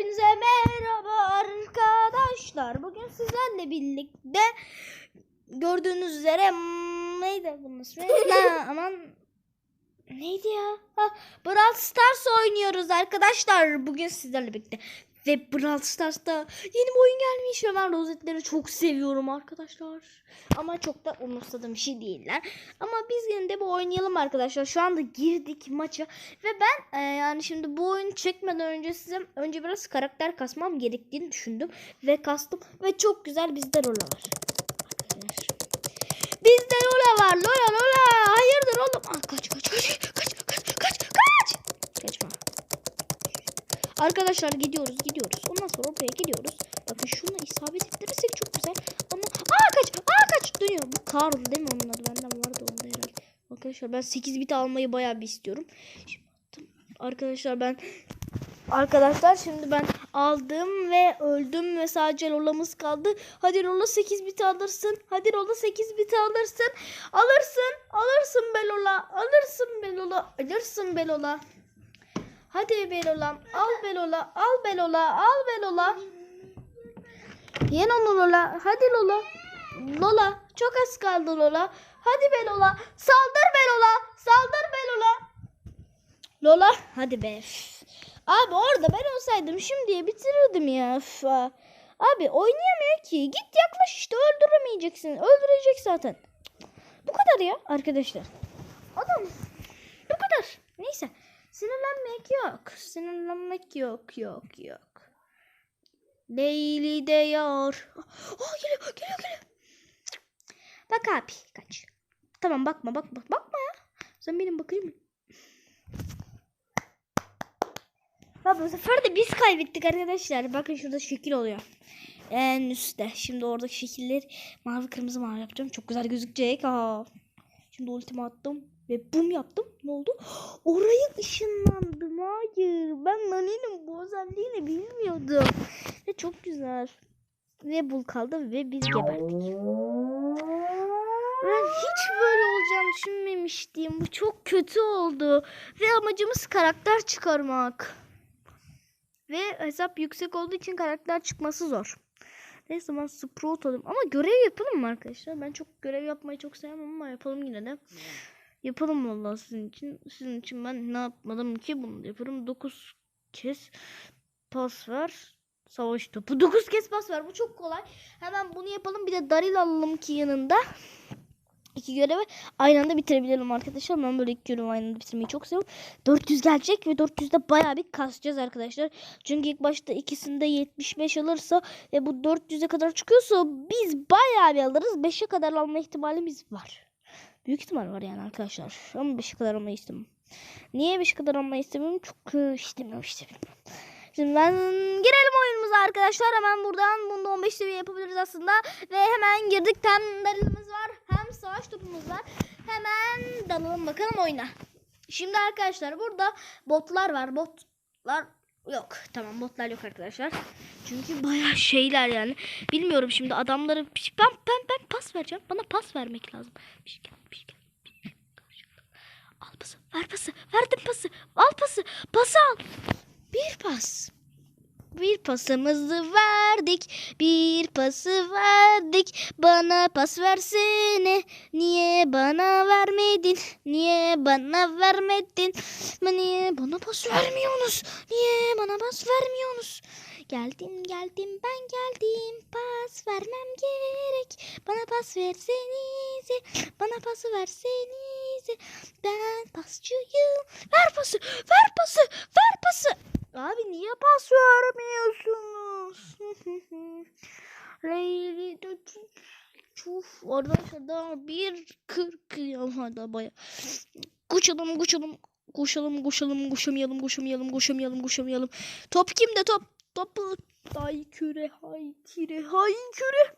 Hepinize merhaba arkadaşlar. Bugün sizlerle birlikte gördüğünüz üzere neydi bunun ismi? ha, aman neydi ya? Ha, Brawl Stars oynuyoruz arkadaşlar. Bugün sizlerle birlikte. Ve Brawl Stars'ta yeni bir oyun gelmiş ve ben rozetleri çok seviyorum arkadaşlar. Ama çok da umursadığım bir şey değiller. Ama biz yine de bu oynayalım arkadaşlar. Şu anda girdik maça ve ben e, yani şimdi bu oyunu çekmeden önce size önce biraz karakter kasmam gerektiğini düşündüm ve kastım ve çok güzel bizde Lola var. Arkadaşlar. Bizde Lola var. Lola Lola. Hayırdır oğlum? Kaç kaç kaç kaç kaç kaç. Kaçma. Arkadaşlar gidiyoruz gidiyoruz. Ondan sonra oraya gidiyoruz. Bakın şunu isabet ettirirsek çok güzel. Ama aa kaç aa kaç dönüyor. Bu Karl değil mi onun adı? Benden vardı onda herhalde. Arkadaşlar ben 8 bit almayı bayağı bir istiyorum. Şimdi. Arkadaşlar ben Arkadaşlar şimdi ben aldım ve öldüm ve sadece Lola'mız kaldı. Hadi Lola 8 bit alırsın. Hadi Lola 8 bit alırsın. Alırsın. Alırsın be Lola. Alırsın be Lola. Alırsın be Lola. Hadi be Lola. Al be Lola. Al be Lola. Al be Lola. Yen onu Lola. Hadi Lola. Lola. Çok az kaldı Lola. Hadi be Lola. Saldır be Lola. Saldır be Lola. Hadi be. Abi orada ben olsaydım şimdiye bitirirdim ya. Üf. Abi oynayamıyor ki. Git yaklaş işte öldüremeyeceksin. Öldürecek zaten. Bu kadar ya arkadaşlar. Adam bu kadar. Neyse. Sinirlenmek yok. Sinirlenmek yok yok yok. Leyli de yar. Oh, geliyor geliyor geliyor. Bak abi kaç. Tamam bakma bakma bakma ya. Sen benim bakayım. Bak bu sefer de biz kaybettik arkadaşlar. Bakın şurada şekil oluyor. En üstte. Şimdi oradaki şekilleri mavi kırmızı mavi yapacağım. Çok güzel gözükecek. Aa. Şimdi ultimi attım. Ve bum yaptım. Ne oldu? Orayı ışınlandım. Hayır. Ben Nani'nin bu özelliğini bilmiyordum. Ve çok güzel. Ve bul kaldı ve biz geberdik. Ben hiç böyle olacağını düşünmemiştim. Bu çok kötü oldu. Ve amacımız karakter çıkarmak. Ve hesap yüksek olduğu için karakter çıkması zor. Neyse ben Sprout alayım. Ama görev yapalım mı arkadaşlar? Ben çok görev yapmayı çok sevmem ama yapalım yine de. Yapalım vallahi sizin için. Sizin için ben ne yapmadım ki bunu yaparım. 9 kez pas ver. Savaş topu. 9 kez pas ver. Bu çok kolay. Hemen bunu yapalım. Bir de Daryl alalım ki yanında. İki görevi aynı anda bitirebilelim arkadaşlar. Ben böyle iki görevi aynı anda bitirmeyi çok seviyorum. 400 gelecek ve 400'de bayağı bir kasacağız arkadaşlar. Çünkü ilk başta ikisinde 75 alırsa ve bu 400'e kadar çıkıyorsa biz bayağı bir alırız. 5'e kadar alma ihtimalimiz var. Büyük ihtimal var yani arkadaşlar. Ama 5'e kadar almayı istemem. Niye 5'e kadar almayı istemiyorum? E, istemiyorum işte. Şimdi ben girelim oyunumuza arkadaşlar. Hemen buradan bunda 15 seviye yapabiliriz aslında. Ve hemen girdik. Hem darılımız var hem savaş topumuz var. Hemen dalalım bakalım oyuna. Şimdi arkadaşlar burada botlar var. Botlar yok. Tamam botlar yok arkadaşlar. Çünkü bayağı şeyler yani. Bilmiyorum şimdi adamları ben ben ben pas vereceğim. Bana pas vermek lazım. Şey bir şey gel, bir şey gel. Al pası. Ver pası. Verdim pası. Al pası. Pası al. Bir pas. Bir pasımızı verdik. Bir pası verdik. Bana pas versene. Niye bana vermedin? Niye bana vermedin? Niye bana pas vermiyorsunuz? Niye bana pas vermiyorsunuz? Geldim geldim ben geldim. Pas vermem gerek. Bana pas versenize. Bana pası versenize. Ben pasçıyım. Ver pası. Ver pası. Ver pası. Abi niye pas vermiyorsunuz? Leyli de çuf. Arkadaşlar daha bir kırk ama da baya. Koşalım koşalım. Koşalım koşalım koşamayalım koşamayalım koşamayalım koşamayalım. Top kimde top? Topu. Hay küre hay kire hay küre.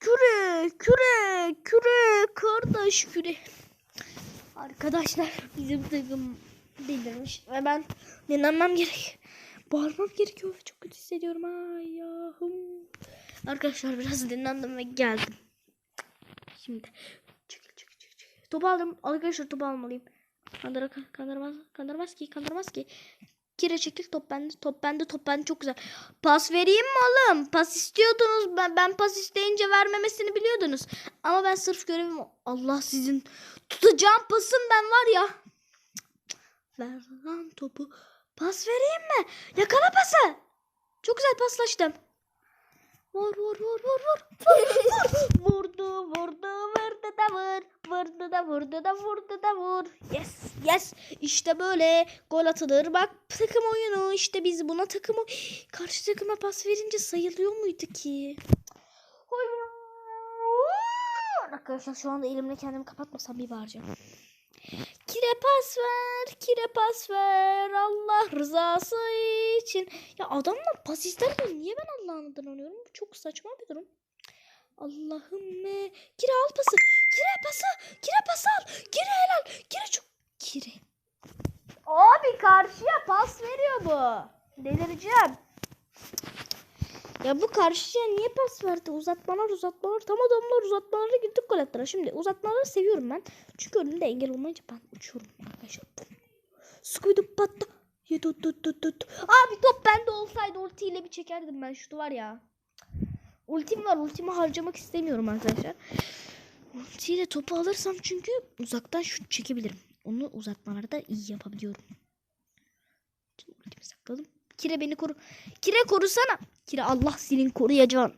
Küre küre küre kardeş küre. Arkadaşlar bizim takım delirmiş ve ben dinlenmem gerek. Bağırmam gerekiyor. Çok kötü hissediyorum. Ay yahum. Arkadaşlar biraz dinlendim ve geldim. Şimdi çekil çekil çekil. çekil. Topu aldım. Arkadaşlar topu almalıyım. Kandıra, kandırmaz, kandırmaz ki kandırmaz ki. Kire çekil top bende. Top bende. Top bende çok güzel. Pas vereyim mi oğlum? Pas istiyordunuz. Ben, ben pas isteyince vermemesini biliyordunuz. Ama ben sırf görevim Allah sizin tutacağım pasım ben var ya. Ver lan topu. Pas vereyim mi? Yakala pası. Çok güzel paslaştım. Vur vur vur vur vur. Vur, vur. vurdu vurdu vurdu da vur. Vurdu da vurdu da vurdu da vur. Yes yes. İşte böyle gol atılır. Bak takım oyunu işte biz buna takım Karşı takıma pas verince sayılıyor muydu ki? Arkadaşlar şu anda elimle kendimi kapatmasam bir bağıracağım. Kire pas ver, kire pas ver Allah rızası için. Ya adamla pas isterken niye ben Allah'ın adını anıyorum? Bu çok saçma bir durum. Allahümme. Kire al pası. Kire pası. Kire pası al. Kire helal. Kire çok. Kire. Abi karşıya pas veriyor bu. Delireceğim. Ya bu karşıya niye pas verdi? Uzatmalar uzatmalar. Tam adamlar uzatmalara gittik gol attılar. Şimdi uzatmaları seviyorum ben. Çünkü önümde engel olmayınca ben uçuyorum arkadaşlar. Patta. Ya tut tut tut tut. Abi top bende olsaydı ultiyle bir çekerdim ben şutu var ya. Ultim var. Ultimi harcamak istemiyorum arkadaşlar. Ultiyle topu alırsam çünkü uzaktan şut çekebilirim. Onu uzatmalarda iyi yapabiliyorum. Şimdi ultimi sakladım. Kire beni koru. Kire korusana. Kire Allah senin koruyacağın.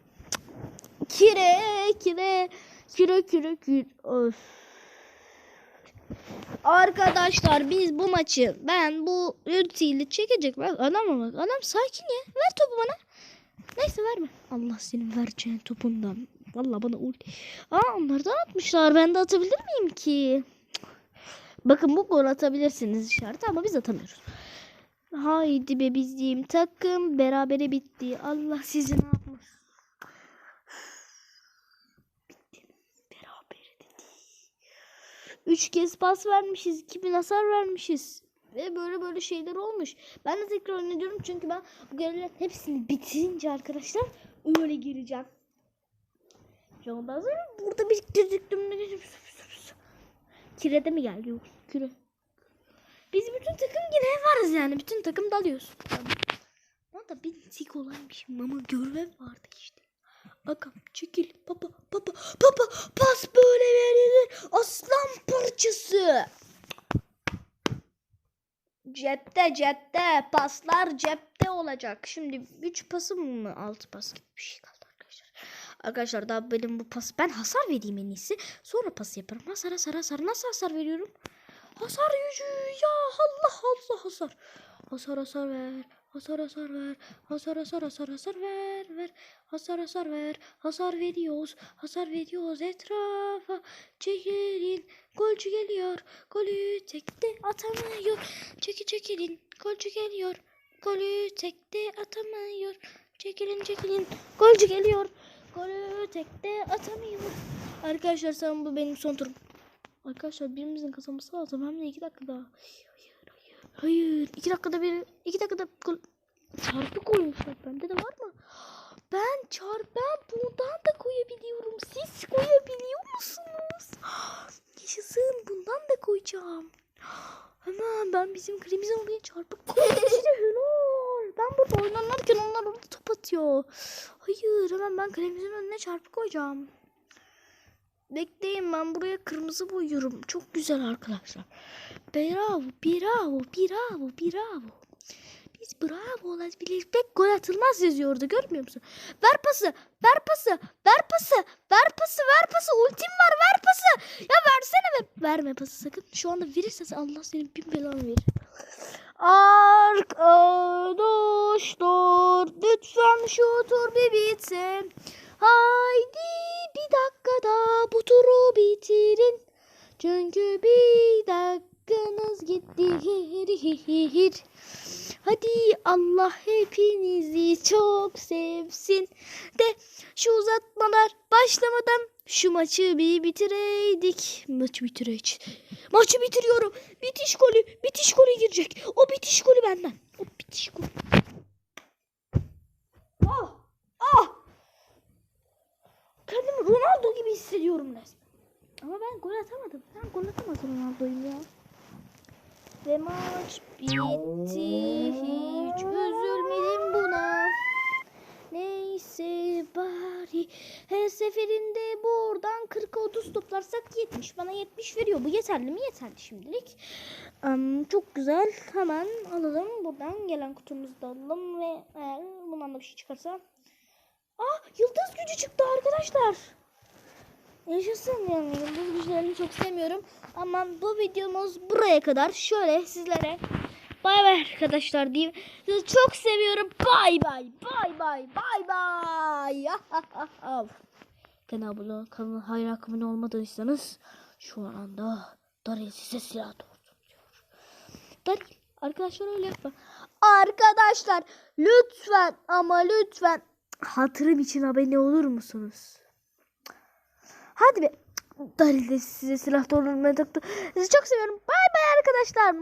Kire, kire, kire, kire, kire. Of. Arkadaşlar biz bu maçı ben bu ultiyle çekecek. Bak adam bak adam sakin ya. Ver topu bana. Neyse verme. Allah senin vereceğin topundan. Vallahi bana ulti. Aa onlardan atmışlar. Ben de atabilir miyim ki? Bakın bu gol atabilirsiniz işareti ama biz atamıyoruz. Haydi be bizim takım berabere bitti. Allah sizi ne yapmış? Bitti. Berabere dedi. Üç kez pas vermişiz. 2000 hasar vermişiz. Ve böyle böyle şeyler olmuş. Ben de tekrar oynayacağım çünkü ben bu görevlerin hepsini bitirince arkadaşlar öyle gireceğim. Ondan sonra burada biriktirdiktim. Kirede mi geldi? Yok. Kire. Biz bütün takım yine varız yani. Bütün takım dalıyoruz. Ama da bir tik olaymışım ama görev vardı işte. Agam çekil baba baba baba pas böyle verilir aslan parçası. Cepte cepte paslar cepte olacak. Şimdi 3 pasım mı 6 pas gibi bir şey kaldı arkadaşlar. Arkadaşlar daha benim bu pas ben hasar vereyim en iyisi. Sonra pas yaparım. Hasar hasar hasar nasıl hasar veriyorum? Hasar gücü ya Allah Allah hasar. Hasar hasar ver. Hasar hasar ver. Hasar hasar hasar hasar ver ver. Hasar hasar ver. Hasar veriyoruz. Hasar veriyoruz etrafa. Çekilin. Golcü geliyor. Golü tekte atamıyor. Çeki çekilin. Golcü geliyor. Golü tekte atamıyor. Çekilin çekilin. Golcü geliyor. Golü tekte atamıyor. Arkadaşlar sanırım bu benim son turum. Arkadaşlar birimizin kazanması lazım. Hem de iki dakika daha. Hayır, hayır. Hayır. iki dakikada bir, iki dakikada. Çarpı koymuşlar. Bende de var mı? Ben çarpı, ben bundan da koyabiliyorum. Siz koyabiliyor musunuz? Yaşasın. Bundan da koyacağım. Hemen ben bizim kırmızı oraya çarpı koyacağım. Helal. Ben burada oynanırken onlar orada top atıyor. Hayır. Hemen ben kalemizin önüne çarpı koyacağım. Bekleyin ben buraya kırmızı boyuyorum. Çok güzel arkadaşlar. Bravo, bravo, bravo, bravo. Biz bravo olabiliriz. Pek gol atılmaz yazıyordu görmüyor musun? Ver pası, ver pası, ver pası, ver pası, ver pası. Ultim var, ver pası. Ya versene ver. Verme pası sakın. Şu anda verirsen Allah senin bin belanı verir. Arkadaşlar lütfen şu tur bir bitsin. Çünkü bir dakikanız gitti. Hadi Allah hepinizi çok sevsin. De şu uzatmalar başlamadan şu maçı bir bitireydik. Maçı bitireydik. Maçı bitiriyorum. Bitiş golü. Bitiş golü girecek. O bitiş golü benden. O bitiş golü. Ah! Ah! Kendimi Ronaldo gibi hissediyorum resmen. Ama ben gol atamadım. Ben gol atamadım Ronaldo'yum ya. Ve maç bitti. Hiç üzülmedim buna. Neyse bari her seferinde buradan 40 30 toplarsak 70 bana 70 veriyor. Bu yeterli mi? Yeterli şimdilik. Am, çok güzel. Hemen alalım. Buradan gelen kutumuzu da alalım ve eğer bundan da bir şey çıkarsa. Ah yıldız gücü çıktı arkadaşlar. Yaşasın yani yıldız güçlerini çok sevmiyorum. Ama bu videomuz buraya kadar. Şöyle sizlere bay bay arkadaşlar diyeyim. Sizi çok seviyorum. Bay bay bay bay bay bay. Kanala kanala hayran abone olmadıysanız şu anda Daril size silah doğursun diyor. Daril arkadaşlar öyle yapma. Arkadaşlar lütfen ama lütfen hatırım için abone olur musunuz? Hadi be. Daril de size silah doğrulmaya taktı. Sizi çok seviyorum. Bay bay arkadaşlar.